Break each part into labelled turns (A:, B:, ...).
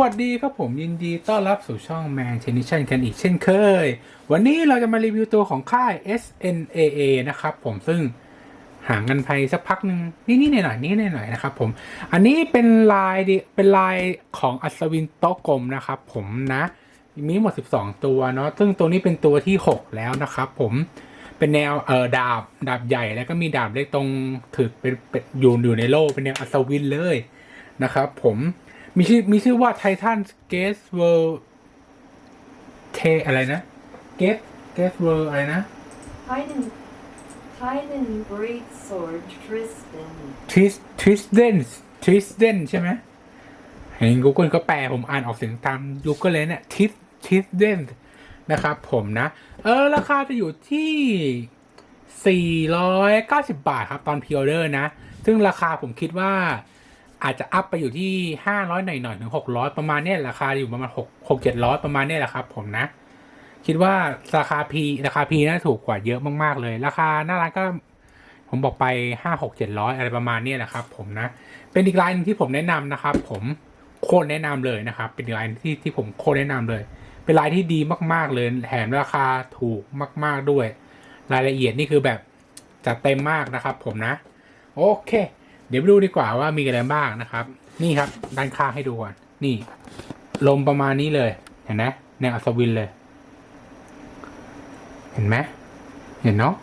A: วัสดีครับผมยินดีต้อนรับสู่ช่อง Man c h a n i t i o n กันอีกเช่นเคย วันนี้เราจะมารีวิวตัวของค่าย SNAA นะครับผมซึ่งห่างกันไปสักพักหนึ่งนี่นี่หน่อยหน่อยนี่หน่อยหน่อยนะครับผมอันนี้เป็นลายดิเป็นลายของอัศวินโตะกลมนะครับผมนะมีหมด 12 ตัวเนาะซึ่งตัวนี้เป็นตัวที่ 6 แล้วนะครับผมเป็นแนวเอ่อดาบดาบใหญ่แล้วก็มีดาบเล็กตรงถือเป็นเป็นอยู่อยู่ในโล่เป็นแนวอัศวินเลยนะครับผม มีชื่อมีชื่อว่าไททันเกสเวิร์เทอะไรนะเกสเกสเวิร์อะไรนะ
B: Titan, Titan Great Sword Tristan.
A: ทริสทริสเดนทริสเดนใช่ไหมเห็น Google ก็แปลผมอ่านออกเสียงตาม Google เลยเนี่ยทริสทริสเดนนะครับผมนะ เออ ราคาจะอยู่ที่ 490 บาทครับ ตอนพิออเดอร์นะ ซึ่งราคาผมคิดว่า อาจจะอัพไปอยู่ที่ 500 หน่อยหน่อยๆถึง 600 ประมาณนี้ราคาอยู่ประมาณ6 6 700 ประมาณนี้แหละครับ ผมนะ คิดว่าราคา P ราคา P น่าถูกกว่าเยอะมากๆเลย ราคาหน้าร้านก็ ผมบอกไป 5 6 700 อะไรประมาณนี้แหละครับ ผมนะ เป็นอีกรายหนึงที่ผมแนะนำนะครับ ผมโคตรแนะนำเลยนะครับ เป็นอีกรายหนึ่งที่ที่ผมโคตรแนะนำเลย เป็นรายที่ดีมาก ๆเลย แถมราคาถูกมาก ๆด้วย รายละเอียดนี่คือแบบจัดเต็มมากนะครับ ผมนะ โอเค เดี๋ยวไปดูดีกว่าว่ามีอะไรบ้างนะครับ นี่ครับด้านข้างให้ดูก่อนนี่ ลมประมาณนี้เลย เห็นไหมแนวอัศวินเลย เห็นไหมเห็นเนาะ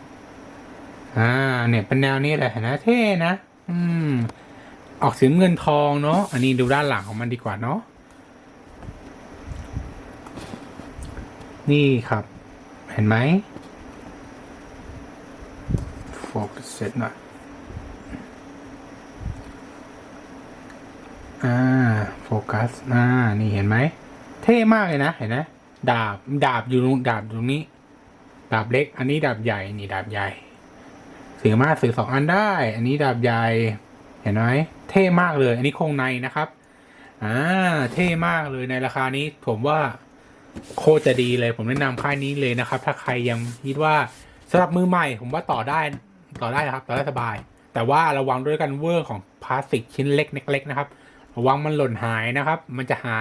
A: อ่า เนี่ยเป็นแนวนี้แหละเห็นไหมเท่นะอืม ออกสีเงินทองเนาะอันนี้ดูด้านหลังของมันดีกว่าเนาะนี่ครับ เห็นไหมโฟกัสเซตหน่อย อ่าโฟกัสอ่านี่เห็นไหม เท่มากเลยนะ เห็นไหมดาบดาบอยู่ตรงดาบตรงนี้ ดาบเล็ก อันนี้ดาบใหญ่นี่ดาบใหญ่ถือมาถือสองอันได้ อันนี้ดาบใหญ่เห็นไหมเท่มากเลย อันนี้โครงในนะครับอ่าเท่มากเลยในราคานี้ผมว่าโคตรจะดีเลยผมแนะนำค่ายนี้เลยนะครับ ถ้าใครยังคิดว่าสำหรับมือใหม่ ผมว่าต่อได้ต่อได้นะครับ ต่อได้สบาย แต่ว่าระวังด้วยกันเวอร์ของพลาสติกชิ้นเล็กเล็กๆนะครับ ระวังมันหล่นหายนะครับ มันจะหา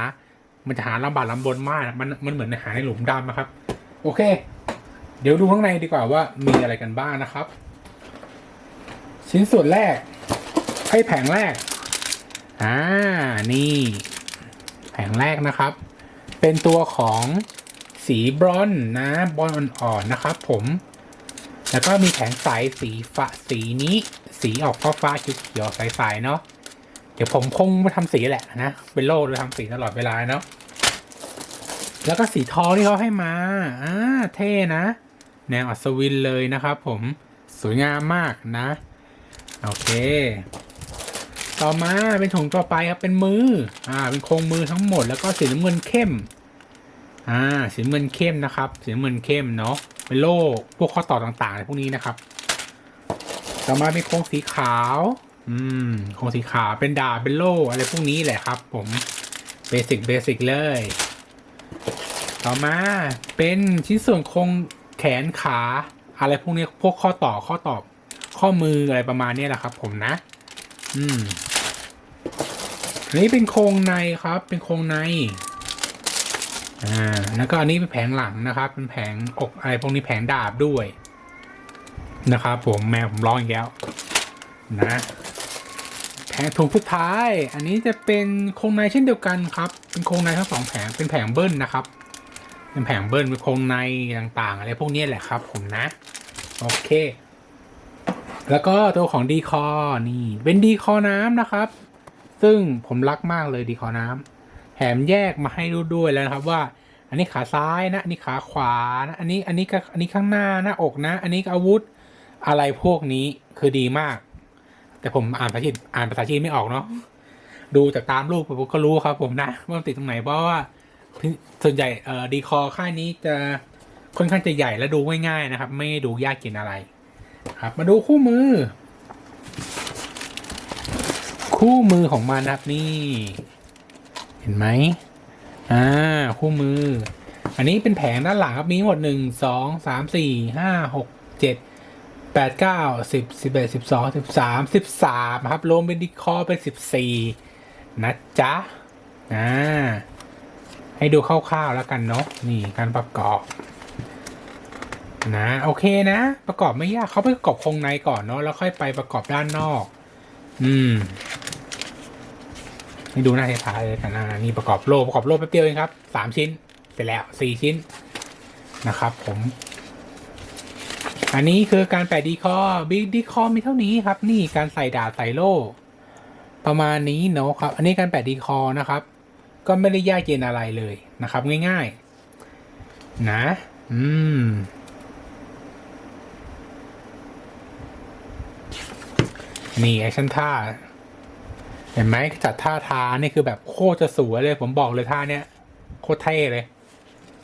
A: มันจะหาลำบากลำบนมาก มัน มันเหมือนหาในหลุมดำนะครับ โอเค เดี๋ยวดูข้างในดีกว่าว่ามีอะไรกันบ้างนะครับ ชิ้นส่วนแรกให้แผงแรก อ่า นี่ แผงแรกนะครับ เป็นตัวของสีบรอนนะ บรอนอ่อนๆนะครับผม แล้วก็มีแผงใสสีฟ้าสีนี้ สีออกฟ้าฟ้าเขียวๆใสๆเนาะ เดี๋ยวผมคงมาทำสีแหละนะเป็นโล่โดยทำสีตลอดเวลาเนาะแล้วก็สีทองที่เขาให้มาอ่าเท่นะ แนวอัศวินเลยนะครับผมสวยงามมากนะ โอเค ต่อมาเป็นถุงต่อไปครับเป็นมืออ่าเป็นโครงมือทั้งหมดแล้วก็สีน้ำเงินเข้มอ่าสีน้ำเงินเข้มนะครับสีน้ำเงินเข้มเนาะเป็นโล่พวกข้อต่อต่างๆพวกนี้นะครับ ต่อมาเป็นโครงสีขาว อืมโคงสีขาวเป็นดาบเป็นโล่อะไรพวกนี้แหละครับ ผมเบสิกเบสิกเลย ต่อมาเป็นชิ้นส่วนโครงแขนขา อะไรพวกนี้พวกข้อต่อข้อตอบข้อมืออะไรประมาณนี้แหละครับ ผมนะ อืมอันนี้เป็นโครงในครับ เป็นโครงในอ่าแล้วก็อันนี้เป็นแผงหลังนะครับ เป็นแผงอกอะไรพวกนี้แผงดาบด้วยนะครับผมแมวผมร้องอีกแล้วนะ แผงถุงสุดท้าย อันนี้จะเป็นโครงในเช่นเดียวกันครับ เป็นโครงในทั้งสองแผง เป็นแผงเบิ้ลนะครับ เป็นแผงเบิ้ลเป็นโครงในต่างๆ อะไรพวกนี้แหละครับ ผมนะ โอเค แล้วก็ตัวของดีคอนี่ เป็นดีคอน้ำนะครับ ซึ่งผมรักมากเลยดีคอน้ำแถมแยกมาให้ดูด้วยแล้วนะครับว่า อันนี้ขาซ้ายนะ อันนี้ขาขวานะ อันนี้ อันนี้ก็อันนี้ข้างหน้าหน้าอกนะ อันนี้อาวุธ อะไรพวกนี้คือดีมาก แต่ผมอ่านภาษาจีนอ่านภาษาจีนไม่ออกเนาะดูจากตามรูปผมก็รู้ครับผมนะว่ามันติดตรงไหนเพราะว่าส่วนใหญ่เอ่อดีคอค่ายนี้จะค่อนข้างจะใหญ่และดูง่ายๆนะครับ ไม่ดูยากกินอะไร ครับ มาดูคู่มือ คู่มือของมันนะครับนี่ เห็นไหมอ่าคู่มือ อันนี้เป็นแผงด้านหลังครับมีหมดหนึ่งสองสามสี่ห้าหกเจ็ด แปดเก้าสิบสิบเอ็ดสิบสองสิบสามสิบสามครับรวมเป็นดีคอเป็นสิบสี่นะจ๊ะอ่าให้ดูคร่าวๆแล้วกันเนาะนี่การประกอบนะโอเคนะ ประกอบไม่ยากเขาไปประกอบโครงในก่อนเนาะแล้วค่อยไปประกอบด้านนอก อืมให้ดูหน้าท้ายๆเลยกันนะนี่ประกอบโลประกอบโลแป๊บเดียวเองครับสามชิ้นเสร็จแล้วสี่ชิ้นนะครับ ผม อันนี้คือการแปะดีคอบิ๊กดีคอมีเท่านี้ครับ นี่การใส่ดาบใส่โล่ประมาณนี้เนาะครับ อันนี้การแปะดีคอนะครับ ก็ไม่ได้ยากเย็นอะไรเลยนะครับ ง่ายๆ นะ อืมนี่แอคชั่นท่า เห็นไหมจัดท่าทานี่คือแบบโคตรจะสวยเลย ผมบอกเลยท่าเนี้ยโคตรเท่เลย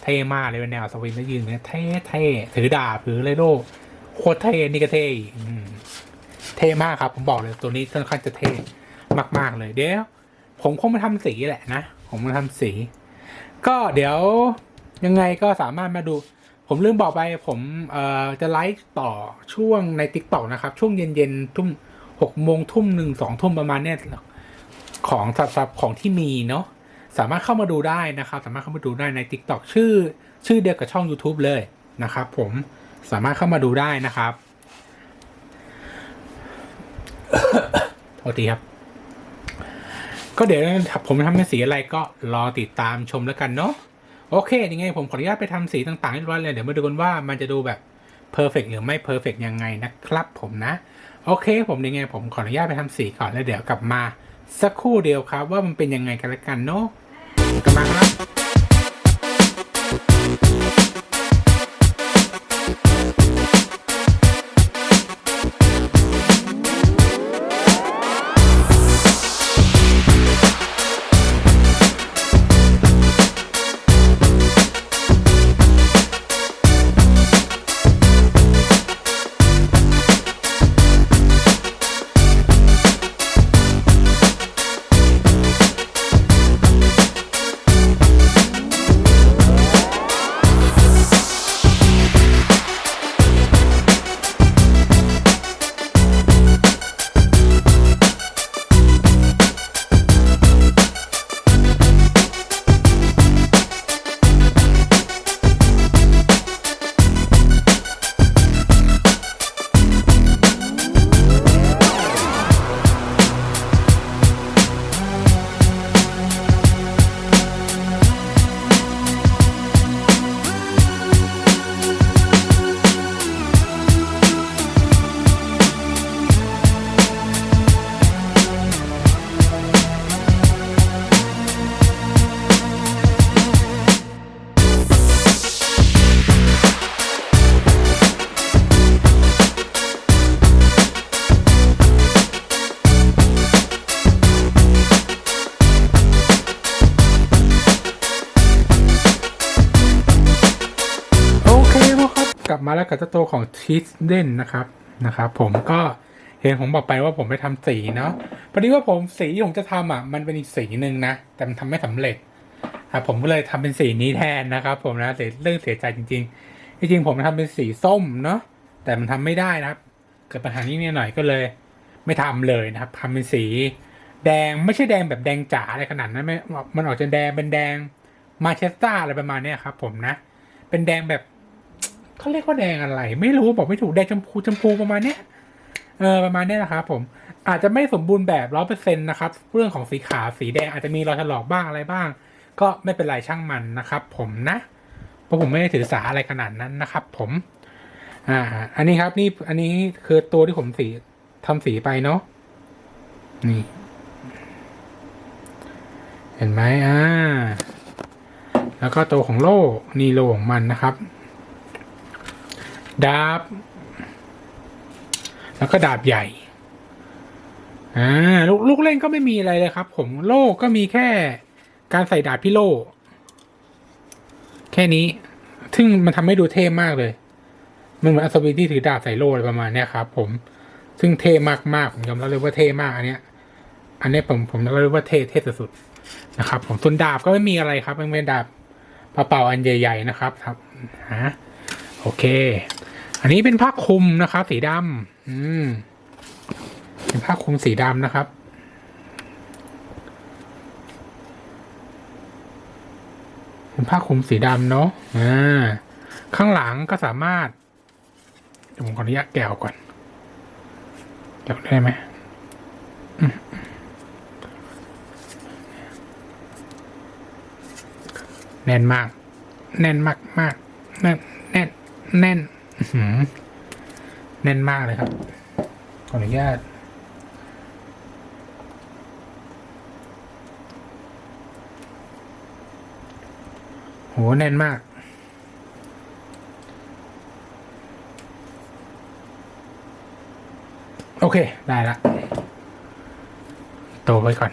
A: เท่มากเลยเป็นแนวสวิงแล้วยืนเนี่ยเท่เท่ถือดาบถือเลยโล่ โคตรเท่นี่ก็เท่เท่มากครับ ผมบอกเลยตัวนี้ค่อนข้างจะเท่มาก ๆ เลย เดี๋ยว ผมคงมาทำสีแหละนะ ผมมาทำสี ก็เดี๋ยวยังไงก็สามารถมาดู ผมลืมบอกไปผมเอ่อจะไลฟ์ต่อช่วงใน t ิ k t o k นะครับ ช่วงเย็นๆทุ่มหกโมงทุ่มหนึ่งสองทุ่มประมาณเนี้ยของสับของที่มีเนาะสามารถเข้ามาดูได้นะครับ สามารถเข้ามาดูได้ใน t ิ k t o k ชื่อ ชื่อเดียวกับช่อง YouTube เลยนะครับผม สามารถเข้ามาดูได้นะครับโทษทีครับ ก็เดี๋ยวผมทำเป็นสีอะไรก็รอติดตามชมแล้วกันเนาะโอเคยังไงผมขออนุญาตไปทำสีต่างๆเรียบร้อยเลยเดี๋ยวมาดูกันว่ามันจะดูแบบเพอร์เฟกหรือไม่เพอร์เฟกยังไงนะครับ ผมนะ โอเค ผมยังไง ผมขออนุญาตไปทำสีก่อนแล้วเดี๋ยวกลับมา สักครู่เดียวครับ ว่ามันเป็นยังไงกันแล้วกันเนาะกลับมาครับ กับมาแล้วกับเจ้าตัวของชีสเด่นนะครับนะครับ ผมก็เห็นผมบอกไปว่าผมไปทำสีเนาะพอดีว่าผมสีที่ผมจะทำอะมันเป็นอีกสีหนึ่งนะแต่มันทำไม่สำเร็จครับผมก็เลยทำเป็นสีนี้แทนนะครับ ผมนะเสียเรื่องเสียใจจริงๆจริงๆผมทำเป็นสีส้มเนาะแต่มันทำไม่ได้นะครับ เกิดปัญหานี้นิดหน่อยก็เลย ไม่ทำเลยนะครับทำเป็นสีแดงไม่ใช่แดงแบบแดงจ๋าอะไรขนาดนั้นไม่มันออกจะแดงเป็นแดงมาเชสตาอะไรประมาณนี้ครับผมนะ เป็นแดงแบบ เขาเรียกว่าแดงอะไร ไม่รู้บอกไม่ถูกแดงชมพูชมพูประมาณเนี้ยเออประมาณนี้นะครับผมอาจจะไม่สมบูรณ์แบบร้อยเปอร์เซ็นต์นะครับ เรื่องของสีขาวสีแดงอาจจะมีรอยถลอกบ้างอะไรบ้าง ก็ไม่เป็นไรช่างมันนะครับ ผมนะเพราะผมไม่ได้ถือสาอะไรขนาดนั้นนะครับ ผม อ่า อันนี้ครับนี่อันนี้คือตัวที่ผมสีทำสีไปเนาะนี่ เห็นไหมอ่าแล้วก็ตัวของโล่นี่โล่ของมันนะครับ ดาบ แล้วก็ดาบใหญ่อ่าลูกลูกเล่นก็ไม่มีอะไรเลยครับ ผมโล่ก็มีแค่การใส่ดาบพี่โล่แค่นี้ ซึ่งมันทำให้ดูเท่มากเลย มันเหมือนอัศวินที่ถือดาบใส่โล่อะไรประมาณนี้ครับ ผม ซึ่งเท่มากๆผมยอมรับเลยว่าเท่มากอันเนี้ย อันเนี้ยผมผมยอมรับเลยว่าเท่เท่สุดๆนะครับ ผมส่วนดาบก็ไม่มีอะไรครับเป็นดาบเป่าๆอันใหญ่ ๆ นะครับ ครับฮะโอเค อันนี้เป็นผ้าคลุมนะครับสีดำอืม เป็นผ้าคลุมสีดำนะครับ เป็นผ้าคลุมสีดำเนาะอ่าข้างหลังก็สามารถผมขออนุญาตแกะออกก่อนแกะออกได้ไหมแน่นมาก แน่นมากมากแน่นแน่นแน่น แน่นมากเลยครับ ขออนุญาต โห แน่นมาก โอเค ได้ละ โตไว้ก่อน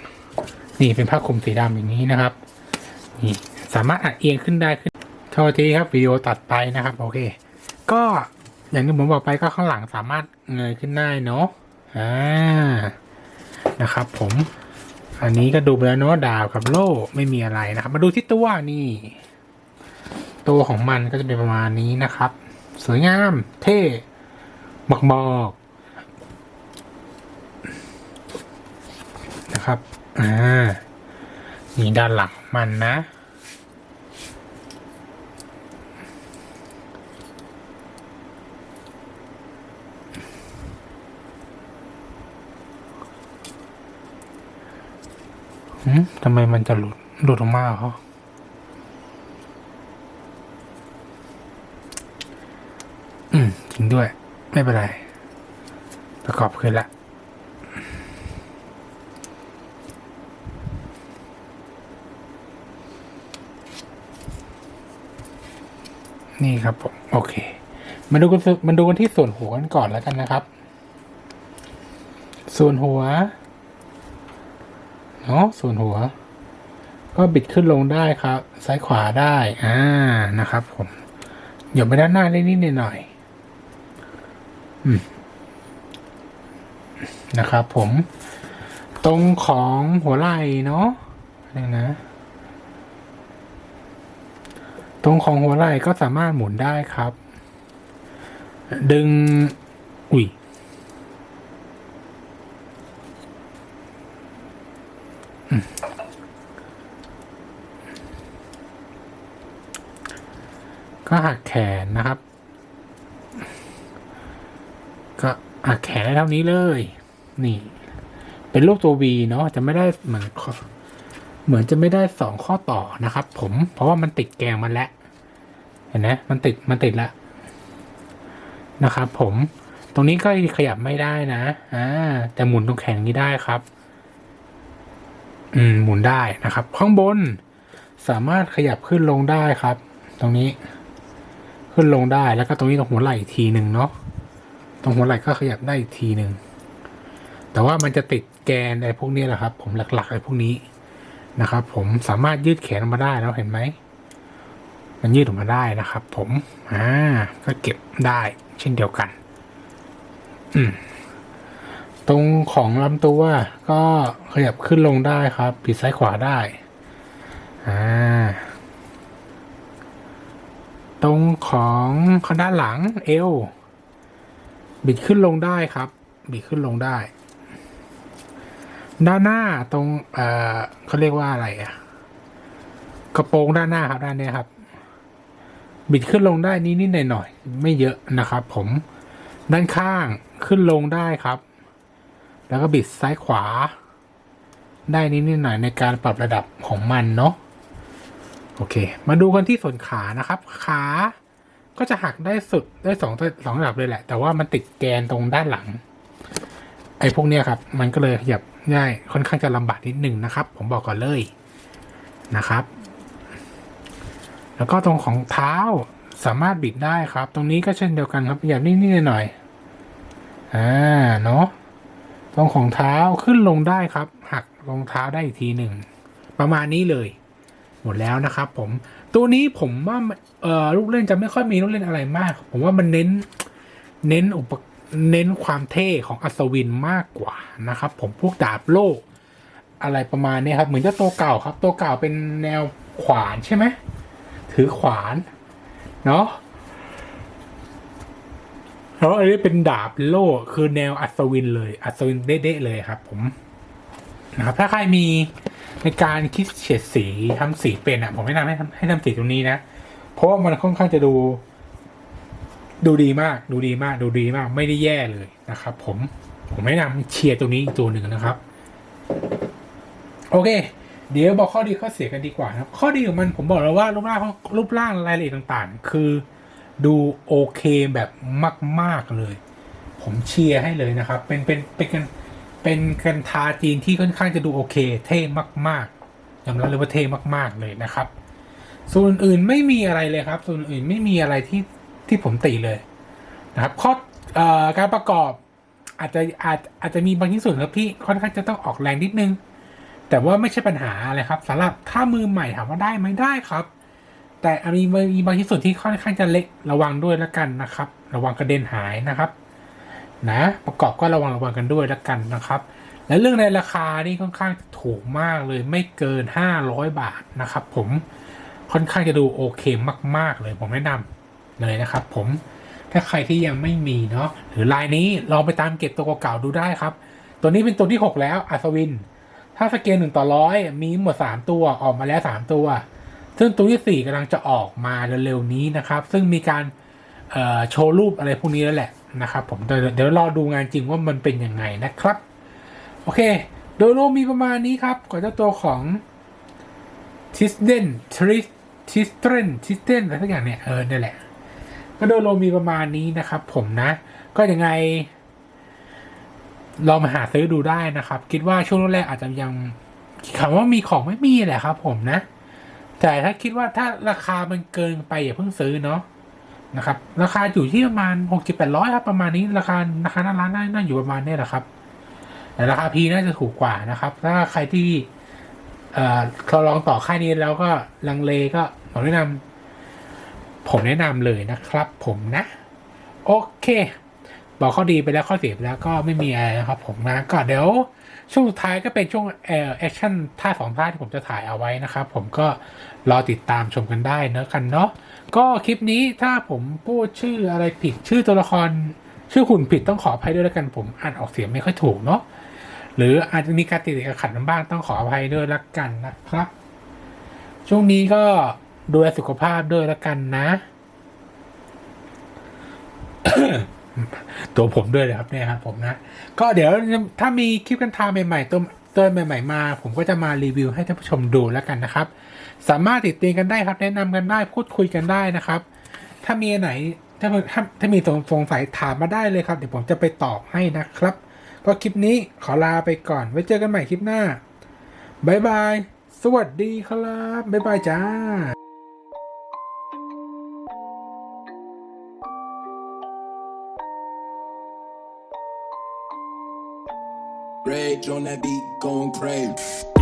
A: นี่เป็นผ้าคลุมสีดำอย่างนี้นะครับ นี่ สามารถอัดเอียงขึ้นได้ขึ้นโทษทีครับวิดีโอตัดไปนะครับ โอเค ก็อย่างที่ผมบอกไปก็ข้างหลังสามารถเงยขึ้นได้เนาะอ่านะครับ ผมอันนี้ก็ดูไปแล้วเนาะดาบกับโล่ไม่มีอะไรนะครับ มาดูที่ตัวนี่ ตัวของมันก็จะเป็นประมาณนี้นะครับ สวยงาม เท่บอกบอกนะครับอ่านี่ด้านหลังมันนะ หืมทำไมมันจะหลุด หลุดออกมาเหรออืมจริงด้วย ไม่เป็นไร ประกอบขึ้นละนี่ครับผมโอเค มาดูกันมาดูกันที่ส่วนหัวกันก่อนแล้วกันนะครับ ส่วนหัว เนาะส่วนหัว ก็บิดขึ้นลงได้ครับ ซ้ายขวาได้ อ่านะครับ ผมหย่อนไปด้านหน้าได้นิดหน่อยอนะครับ ผม ตรงของหัวไหล่เนาะนี่นะ ตรงของหัวไหล่ก็สามารถหมุนได้ครับ ดึง อุ้ย ก็หักแขนนะครับ ก็หักแขนได้เท่านี้เลย นี่ เป็นรูปตัว V เนาะจะไม่ได้เหมือนเหมือนจะไม่ได้สองข้อต่อนะครับ ผมเพราะว่ามันติดแกงมันแล้วเห็นไหมมันติดมันติดแล้วนะครับผมตรงนี้ก็ขยับไม่ได้นะอ่าแต่หมุนตรงแขนนี้ได้ครับ อืมหมุนได้นะครับ ข้างบนสามารถขยับขึ้นลงได้ครับ ตรงนี้ ขึ้นลงได้แล้วก็ตรงนี้ตรงหัวไหล่อีกทีหนึ่งเนาะตรงหัวไหล่ก็ขยับได้อีกทีหนึ่งแต่ว่ามันจะติดแกนไอ้พวกนี้แหละครับ ผมหลักๆไอ้พวกนี้นะครับ ผมสามารถยืดแขนออกมาได้แล้วเห็นไหมมันยืดออกมาได้นะครับ ผมอ่าก็เก็บได้เช่นเดียวกัน อืมตรงของลำตัวก็ขยับขึ้นลงได้ครับปิดซ้ายขวาได้ อ่า ตรงของข้างด้านหลังเอวบิดขึ้นลงได้ครับ บิดขึ้นลงได้ ด้านหน้าตรง เอ่อเขาเรียกว่าอะไรอะกระโปรงด้านหน้าครับด้านนี้ครับ บิดขึ้นลงได้นิดๆหน่อยๆไม่เยอะนะครับ ผม ด้านข้างขึ้นลงได้ครับ แล้วก็บิดซ้ายขวา ได้นิดๆหน่อยในการปรับระดับของมันเนาะ โอเค มาดูกันที่ส่วนขานะครับ ขาก็จะหักได้สุดได้สองสองระดับเลยแหละ แต่ว่ามันติดแกนตรงด้านหลัง ไอ้พวกเนี้ยครับ มันก็เลยขยับง่ายค่อนข้างจะลำบากนิดหนึ่งนะครับ ผมบอกก่อนเลยนะครับ แล้วก็ตรงของเท้าสามารถบิดได้ครับ ตรงนี้ก็เช่นเดียวกันครับขยับนิดๆหน่อยอ่าเนาะตรงของเท้าขึ้นลงได้ครับ หักรองเท้าได้อีกทีหนึ่งประมาณนี้เลย หมดแล้วนะครับผมตัวนี้ผมว่าเอ่อลูกเล่นจะไม่ค่อยมีลูกเล่นอะไรมาก ผมว่ามันเน้นเน้นอุปเน้นความเท่ของอัศวินมากกว่านะครับ ผมพวกดาบโล่อะไรประมาณนี้ครับเหมือนจะตัวเก่าครับ ตัวเก่าเป็นแนวขวานใช่ไหมถือขวานเนาะแล้วอันนี้เป็นดาบโล่คือแนวอัศวินเลย อัศวินเด๊ะๆเลยครับ ผม นะครับถ้าใครมีในการคิดเฉดสีทำสีเป็นอะ ผมแนะนำให้ทำให้ทำสีตรงนี้นะ เพราะว่ามันค่อนข้างจะดู ดูดีมาก ดูดีมาก ดูดีมาก ไม่ได้แย่เลยนะครับ ผมผมแนะนำเชียร์ตัวนี้อีกตัวหนึ่งนะครับ โอเค เดี๋ยวบอกข้อดีข้อเสียกันดีกว่านะครับ ข้อดีของมันผมบอกแล้วว่ารูปร่างรูปร่างรายละเอียดต่างๆ คือดูโอเคแบบมาก ๆเลย ผมเชียร์ให้เลยนะครับ เป็นเป็นเป็นกัน เป็นกันทาจีนที่ค่อนข้างจะดูโอเค เท่มากๆยอมรับเลยว่าเท่มากๆเลยนะครับ ส่วนอื่นไม่มีอะไรเลยครับ ส่วนอื่นไม่มีอะไรที่ที่ผมติเลยนะครับข้ออการประกอบอาจจะอาจอาจจะมีบางชิ้นส่วนครับที่ค่อนข้างจะต้องออกแรงนิดนึง แต่ว่าไม่ใช่ปัญหาอะไรครับสำหรับถ้ามือใหม่ถามว่าได้ไหมได้ครับ แต่มีมีบางชิ้นส่วนที่ค่อนข้างจะเล็กระวังด้วยแล้วกันนะครับ ระวังกระเด็นหายนะครับ นะประกอบก็ระวังระวังกันด้วยแล้วกันนะครับ และเรื่องในราคานี่ค่อนข้างถูกมากเลยไม่เกิน 500 บาทนะครับ ผมค่อนข้างจะดูโอเคมาก ๆ เลยผมแนะนำเลยนะครับ ผมถ้าใครที่ยังไม่มีเนาะหรือลายนี้ลองไปตามเก็บตัวเก่าๆดูได้ครับ ตัวนี้เป็นตัวที่ 6 แล้วอัศวิน ถ้าสเกลหนึ่งต่อร้อยมีหมด 3 ตัวออกมาแล้ว 3 ตัว ซึ่งตัวที่ 4กำลังจะออกมาเร็วๆนี้นะครับ ซึ่งมีการโชว์รูปอะไรพวกนี้แล้วแหละ นะครับผมเดี๋ยวเดี๋ยวรอดูงานจริงว่ามันเป็นยังไงนะครับ โอเค โดยรวมมีประมาณนี้ครับกับเจ้าตัวของทิสเดนทริสทิสเทนทิสเทนอะไรสักอย่างเนี่ยเออเนี่ยแหละ ก็โดยรวมมีประมาณนี้นะครับ ผมนะ ก็ยังไงลองมาหาซื้อดูได้นะครับ คิดว่าช่วงแรกอาจจะยังคำว่ามีของไม่มีแหละครับ ผมนะ แต่ถ้าคิดว่าถ้าราคามันเกินไปอย่าเพิ่งซื้อเนาะ นะครับ ราคาอยู่ที่ประมาณหกสิบแปดร้อยครับ ประมาณนี้ราคาราคาหน้าร้านน่าอยู่ประมาณนี้แหละครับ แต่ราคาพีน่าจะถูกกว่านะครับ ถ้าใครที่เอ่อเขาลองต่อค่ายนี้แล้วก็ลังเลก็ผมแนะนำผมแนะนำเลยนะครับ ผมนะ โอเค บอกข้อดีไปแล้วข้อเสียไปแล้วก็ไม่มีอะไรนะครับ ผมนะก็เดี๋ยว ช่วงสุดท้ายก็เป็นช่วงแอคชั่นท่าสองท่าที่ผมจะถ่ายเอาไว้นะครับ ผมก็รอติดตามชมกันได้เนอะกันเนาะก็คลิปนี้ถ้าผมพูดชื่ออะไรผิดชื่อตัวละคร ชื่อหุ่นผิดต้องขออภัยด้วยแล้วกันผมอ่านออกเสียงไม่ค่อยถูกเนาะหรืออาจจะมีการติดขัดบ้างต้องขออภัยด้วยแล้วกันนะครับ ช่วงนี้ก็ดูแลสุขภาพด้วยแล้วกันนะ ตัวผมด้วยเลยครับเนี่ยครับผมนะ ก็เดี๋ยวถ้ามีคลิปกันทาใหม่ๆตัวตัวใหม่ ๆ มา ผมก็จะมารีวิวให้ท่านผู้ชมดูแล้วกันนะครับ สามารถติดตียงกันได้ครับ แนะนำกันได้พูดคุยกันได้นะครับ ถ้ามีไหนถ้าถ้าถ้ามีสงสงสัยถามมาได้เลยครับ เดี๋ยวผมจะไปตอบให้นะครับ ก็คลิปนี้ขอลาไปก่อน ไว้เจอกันใหม่คลิปหน้าบายบาย สวัสดีครับบายบายจ้า
C: Rage on that beat, going crazy.